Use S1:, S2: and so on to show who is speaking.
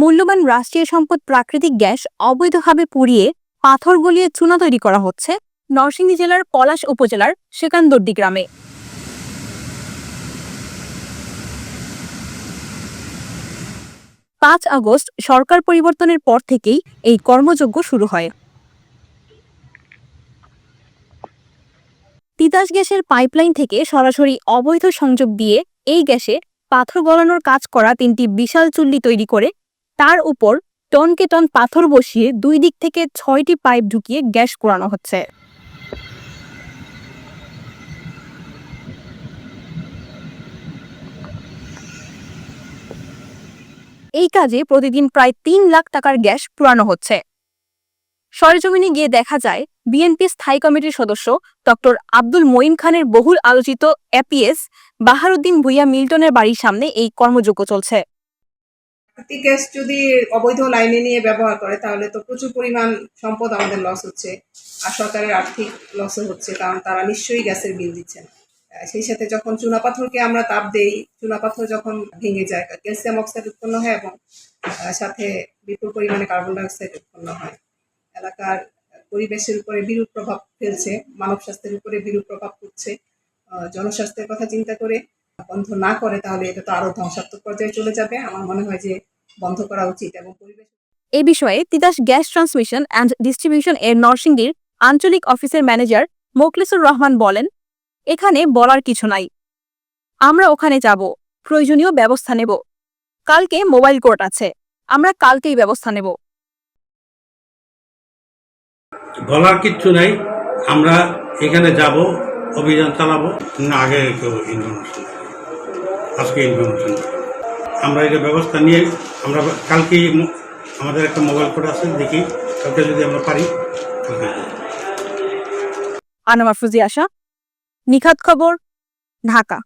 S1: মূল্যবান রাষ্ট্রীয় সম্পদ প্রাকৃতিক গ্যাস অবৈধভাবে পুড়িয়ে পাথর গলিয়ে চুনা তৈরি করা হচ্ছে নরসিংদী জেলার পলাশ উপজেলার সেকান্দর্দি গ্রামে পাঁচ আগস্ট সরকার পরিবর্তনের পর থেকেই এই কর্মযজ্ঞ শুরু হয় তিতাস গ্যাসের পাইপলাইন থেকে সরাসরি অবৈধ সংযোগ দিয়ে এই গ্যাসে পাথর গলানোর কাজ করা তিনটি বিশাল চুল্লি তৈরি করে তার উপর টনকে টন পাথর বসিয়ে দুই দিক থেকে ছয়টি পাইপ ঢুকিয়ে গ্যাস পোড়ানো হচ্ছে এই কাজে প্রতিদিন প্রায় তিন লাখ টাকার গ্যাস পুরানো হচ্ছে সরেজমিনে গিয়ে দেখা যায় বিএনপি স্থায়ী কমিটির সদস্য ডক্টর আব্দুল মঈন খানের বহুল আলোচিত এপিএস বাহারুদ্দিন ভুইয়া মিল্টনের বাড়ির সামনে এই কর্মযজ্ঞ চলছে
S2: গ্যাস যদি অবৈধ লাইনে নিয়ে ব্যবহার করে তাহলে তো প্রচুর পরিমাণ সম্পদ আমাদের লস হচ্ছে আর সরকারের আর্থিক লসও হচ্ছে কারণ তারা নিশ্চয়ই গ্যাসের বিল দিচ্ছেন সেই সাথে যখন চুনাপাথরকে আমরা তাপ দেই চুনাপাথর যখন ভেঙে যায় ক্যালসিয়াম অক্সাইড উৎপন্ন হয় এবং সাথে বিপুল পরিমাণে কার্বন ডাইঅক্সাইড উৎপন্ন হয় এলাকার পরিবেশের উপরে বিরূপ প্রভাব ফেলছে মানব স্বাস্থ্যের উপরে বিরূপ প্রভাব পড়ছে জনস্বাস্থ্যের কথা চিন্তা করে বন্ধ না করে তাহলে এটা তো আরও ধ্বংসাত্মক পর্যায়ে চলে যাবে আমার মনে হয় যে বন্ধ করা উচিত এবং পরিবেশ
S1: এ বিষয়ে Titas gas transmission and distribution এর নরসিংদীর আঞ্চলিক অফিসের ম্যানেজার মোকলেসুর রহমান বলেন এখানে বলার কিছু নাই আমরা ওখানে যাব প্রয়োজনীয় ব্যবস্থা নেব কালকে মোবাইল কোর্ট আছে আমরা কালকেই ব্যবস্থা নেব
S2: বলার কিচ্ছু নাই আমরা এখানে যাব অভিযান চালাবো আগে কেউ ইনফরমেশন আজকে ইনফরমেশন আমরা এটা ব্যবস্থা নিয়ে আমরা কালকে আমাদের একটা মোবাইল কোড আছে দেখি কালকে যদি আমরা পারি
S1: আনামা ফুজি আশা নিখাত খবর ঢাকা